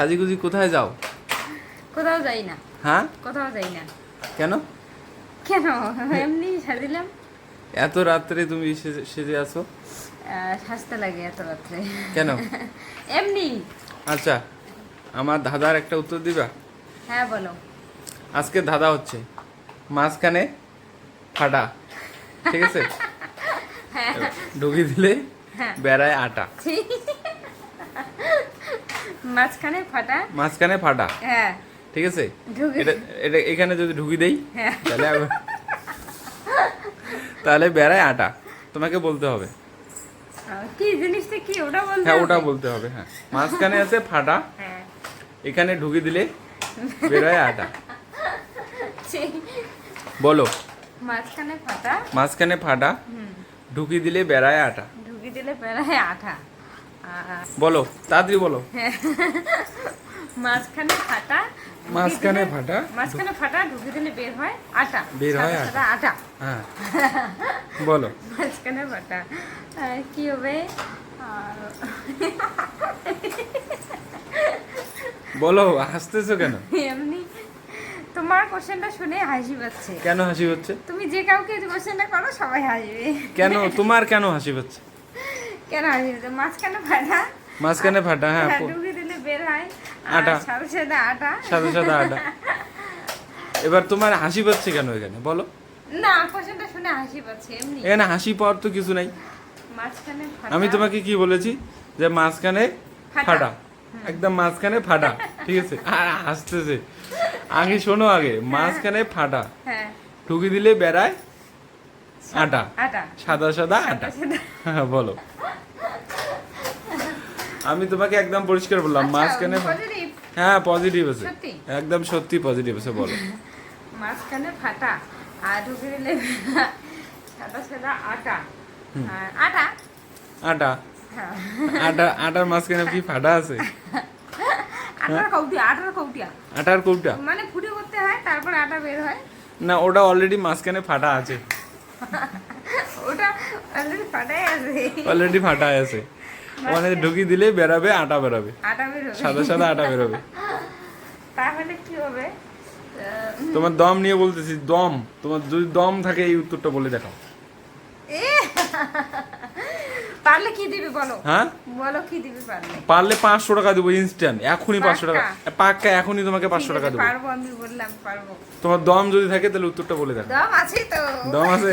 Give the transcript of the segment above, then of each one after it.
সাজিগুজি কোথায় যাও? কোথাও যাই না। হ্যাঁ? কোথাও যাই না। কেন? কেন? এমনি সাজিলাম। এত রাত্রে তুমি সেজে- আছো? সাজতে লাগে এত রাত্রে। কেন? এমনি। আচ্ছা আমার দাদার একটা উত্তর দিবা? হ্যাঁ বলো। আজকে দাদা হচ্ছে। মাঝখানে ফাটা। ঠিক আছে? হ্যাঁ। ঢুকি দিলে হ্যাঁ। বেড়ায় আটা। মাঝখানে ফাটা। মাঝখানে ফাটা? হ্যাঁ। ঠিক আছে? এটা এটা এখানে যদি ঢুকি দেই হ্যাঁ। তাহলে তাহলে বেড়ায় আটা। তোমাকে বলতে হবে। কি জিনিসটা কি? ওটা বলতে হ্যাঁ ওটা? বলতে হবে হ্যাঁ। মাঝখানে আছে ফাটা। হ্যাঁ। এখানে ঢুকি দিলে বেরোয় আটা। বলো। মাঝখানে ফাটা। মাঝখানে ফাটা। ঢুকি দিলে বেড়ায় আটা। ঢুকি দিলে বেড়ায় আর বলো তাড়াতাড়ি বলো। মাঝখানে ফাটা মাঝখানে ফাটা, মাঝখানে ফাটা ঢুকে দিলে বের হয় আটা। বের হয় আটা। আটা। হ্যাঁ। বলো। মাঝখানে ফাটা। কি হবে? বলো হাসতেছো কেন? এমনি তোমার কোশ্চেনটা শুনে হাসি পাচ্ছে। কেন হাসি হচ্ছে? তুমি যে কাউকে কোশ্চেনটা করো সবাই হাসবে। কেন তোমার কেন হাসি হচ্ছে কেন মাঝখানে ফাটা। মাঝখানে ফাটা হ্যাঁ হ্যাঁ, দিলে বের হয়। আটা। সাদা সাদা আটা। সাদা সাদা আটা। এবার তোমার হাসি পাচ্ছে কেন এখানে? বলো। না কোশ্চেনটা শুনে হাসি পাচ্ছে এমনি। এখানে হাসি পাওয়ার তো কিছু নাই। মাঝখানে ফাটা। আমি তোমাকে কি বলেছি? যে মাঝখানে ফাটা। একদম মাঝখানে ফাটা ঠিক আছে? আর হাসতেছে। আগে শোনো আগে মাঝখানে ফাটা। হ্যাঁ। ঢুকি দিলে বেড়ায় আটা। আটা। সাদা সাদা আটা। হ্যাঁ বলো। আমি তোমাকে একদম পরিষ্কার বললাম আচ্ছা, মাঝখানে হ্যাঁ পজিটিভ আছে। একদম সত্যি পজিটিভ আছে বলো। মাঝখানে ফাটা আর ঢুকে দিলে সাদা সাদা আটা। আটা? আটা? হ্যাঁ। আটা আটার মাঝখানে কি ফাটা আছে? আটার কৌটিয়া আটার কৌটিয়া। আটার কৌটা মানে ফুটে করতে হয় তারপর আটা বের হয়। না ওটা অলরেডি মাঝখানে ফাটা আছে। ওটা অলরেডি ফাটাই আছে। অলরেডি ফাটা আছে। ওখানে ঢুকি দিলে বেরাবে আটা বেরাবে। সাদা সাদা আটা বেরোবে। তাহলে কি হবে? তোমার দম নিয়ে বলতেছি দম। তোমার যদি দম থাকে এই উত্তরটা বলে দেখাও। পারলে কি দিবি বলো? হ্যাঁ? বলো কি দিবি পারলে? পারলে পাঁচশো টাকা দেবো ইনস্ট্যান্ট এখনই পাঁচশো টাকা। পাক্কা? এখনই তোমাকে পাঁচশো ঠিক টাকা আছে, দেবো। পারব আমি বললাম পারব। তোমার দম যদি থাকে তাহলে উত্তরটা বলে দেখো দম আছে তো। দম আছে?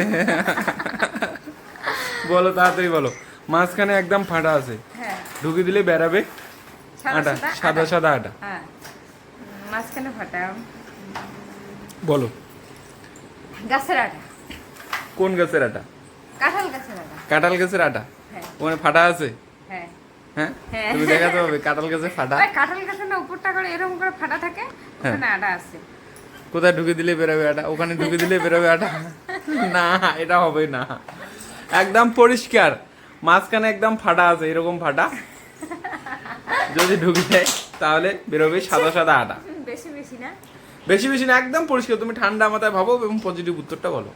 বলো তাড়াতাড়ি বলো। মাঝখানে একদম ফাটা আছে। হ্যাঁ। ঢুকি দিলে বেরাবে। সাদা আটা সাদা সাদা আটা। হ্যাঁ। মাঝখানে ফাটা। বলো। গাছের আটা। কোন গাছের আটা? কাঁঠাল গাছের আটা। কাঁঠাল গাছের আটা? হ্যাঁ। ওখানে ফাটা আছে? হ্যাঁ। হ্যাঁ। তুমি দেখাতে হবে কাঁঠাল গাছে ফাটা। কাঁঠাল গাছের না উপরটা করে এরকম করে ফাটা থাকে। ওখানে আটা আছে। কোথায় ঢুকে দিলে বেরোবে আটা? ওখানে ঢুকে দিলে বেরোবে আটা? না এটা হবে না। একদম পরিষ্কার। মাঝখানে একদম ফাটা আছে এরকম ফাটা। যদি ঢুকে যায় তাহলে বেরোবে সাদা সাদা আটা। বেশি বেশি না? বেশি বেশি না একদম পরিষ্কার। তুমি ঠান্ডা মাথায় ভাবো এবং পজিটিভ উত্তরটা বলো।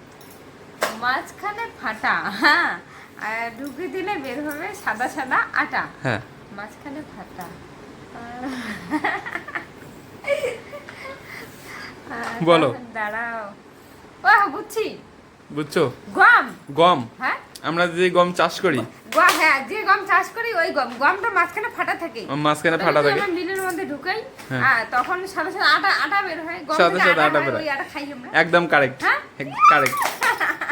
মাঝখানে ফাটা হ্যাঁ। আর ঢুকে দিলে বের হবে সাদা সাদা আটা। হ্যাঁ। মাঝখানে ফাটা। বলো। দাঁড়াও। ও বুঝছি। বুঝছ? গম। গম। হ্যাঁ? আমরা যে গম চাষ করি। গম হ্যাঁ যে গম চাষ করি ওই গম। গমটা মাঝখানে ফাটা থাকে। মাঝখানে ফাটা থাকে। আমরা মিলের মধ্যে ঢুকাই হ্যাঁ। তখন সাদা সাদা আটা আটা বের হয়। গম সাদা সাদা আটা বের হয়। একদম কারেক্ট হ্যাঁ? কারেক্ট